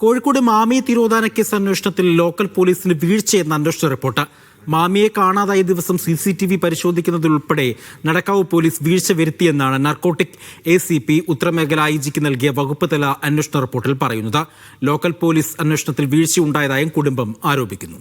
കോഴിക്കോട് മാമി തിരോധാന കേസ് അന്വേഷണത്തിൽ ലോക്കൽ പോലീസിന് വീഴ്ചയെന്ന അന്വേഷണ റിപ്പോർട്ട്. മാമിയെ കാണാതായ ദിവസം സി സി ടി വി പരിശോധിക്കുന്നതിലുൾപ്പെടെ നടക്കാവ് പോലീസ് വീഴ്ച വരുത്തിയെന്നാണ് നർക്കോട്ടിക് എ സി പി ഉത്തരമേഖല ഐ ജിക്ക് നൽകിയ വകുപ്പ് തല അന്വേഷണ റിപ്പോർട്ടിൽ പറയുന്നത്. ലോക്കൽ പോലീസ് അന്വേഷണത്തിൽ വീഴ്ചയുണ്ടായതായും കുടുംബം ആരോപിക്കുന്നു.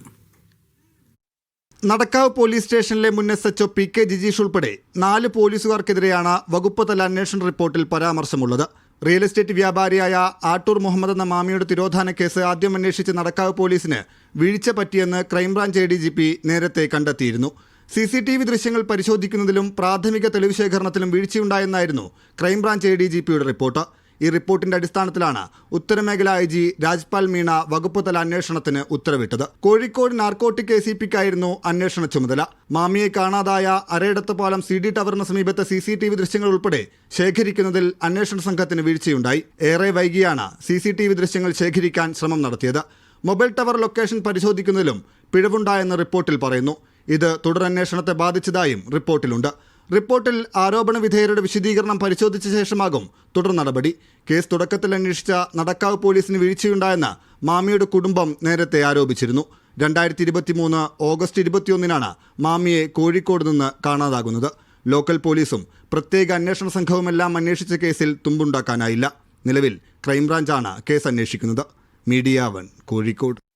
നടക്കാവ് പോലീസ് സ്റ്റേഷനിലെ മുൻ S HO P K Jijeesh ഉൾപ്പെടെ നാല് പോലീസുകാർക്കെതിരെയാണ് വകുപ്പ് തല അന്വേഷണ റിപ്പോർട്ടിൽ പരാമർശമുള്ളത്. റിയൽ എസ്റ്റേറ്റ് വ്യാപാരിയായ ആട്ടൂർ മുഹമ്മദ് എന്ന മാമിയുടെ തിരോധാന കേസ് ആദ്യം അന്വേഷിച്ച് നടക്കാവ് പോലീസിന് വീഴ്ച പറ്റിയെന്ന് crime branch A D G P നേരത്തെ കണ്ടെത്തിയിരുന്നു. സി സി ടി വി ദൃശ്യങ്ങൾ പരിശോധിക്കുന്നതിലും പ്രാഥമിക തെളിവ് ശേഖരണത്തിലും വീഴ്ചയുണ്ടായെന്നായിരുന്നു crime branch A D G പിയുടെ റിപ്പോർട്ട്. ഈ റിപ്പോർട്ടിന്റെ അടിസ്ഥാനത്തിലാണ് ഉത്തരമേഖല ഐ ജി രാജ്പാൽ മീണ വകുപ്പ് തല അന്വേഷണത്തിന് ഉത്തരവിട്ടത്. കോഴിക്കോട് നാർക്കോട്ടിക് എ സി പിക്കായിരുന്നു അന്വേഷണ ചുമതല. മാമിയെ കാണാതായ അരയിടത്ത് പാലം സി ഡി ടവറിന് സമീപത്തെ സി സി ടി വി ദൃശ്യങ്ങൾ ഉൾപ്പെടെ ശേഖരിക്കുന്നതിൽ അന്വേഷണ സംഘത്തിന് വീഴ്ചയുണ്ടായി. ഏറെ വൈകിയാണ് സി സി ടി വി ദൃശ്യങ്ങൾ ശേഖരിക്കാൻ ശ്രമം നടത്തിയത്. മൊബൈൽ ടവർ ലൊക്കേഷൻ പരിശോധിക്കുന്നതിലും പിഴവുണ്ടായെന്ന് റിപ്പോർട്ടിൽ പറയുന്നു. ഇത് തുടരന്വേഷണത്തെ ബാധിച്ചതായും റിപ്പോർട്ടിലുണ്ട്. റിപ്പോർട്ടിൽ ആരോപണ വിധേയരുടെ വിശദീകരണം പരിശോധിച്ച ശേഷമാകും തുടർ നടപടി. കേസ് തുടക്കത്തിൽ അന്വേഷിച്ച നടക്കാവ് പോലീസിന് വീഴ്ചയുണ്ടായെന്ന് മാമിയുടെ കുടുംബം നേരത്തെ ആരോപിച്ചിരുന്നു. രണ്ടായിരത്തി ഇരുപത്തി മൂന്ന് ഓഗസ്റ്റ് ഇരുപത്തിയൊന്നിനാണ് മാമിയെ കോഴിക്കോട് നിന്ന് കാണാതാകുന്നത്. ലോക്കൽ പോലീസും പ്രത്യേക അന്വേഷണ സംഘവുമെല്ലാം അന്വേഷിച്ച കേസിൽ തുമ്പുണ്ടാക്കാനായില്ല. നിലവിൽ ക്രൈംബ്രാഞ്ചാണ് കേസ് അന്വേഷിക്കുന്നത്. Media one Kozhikode.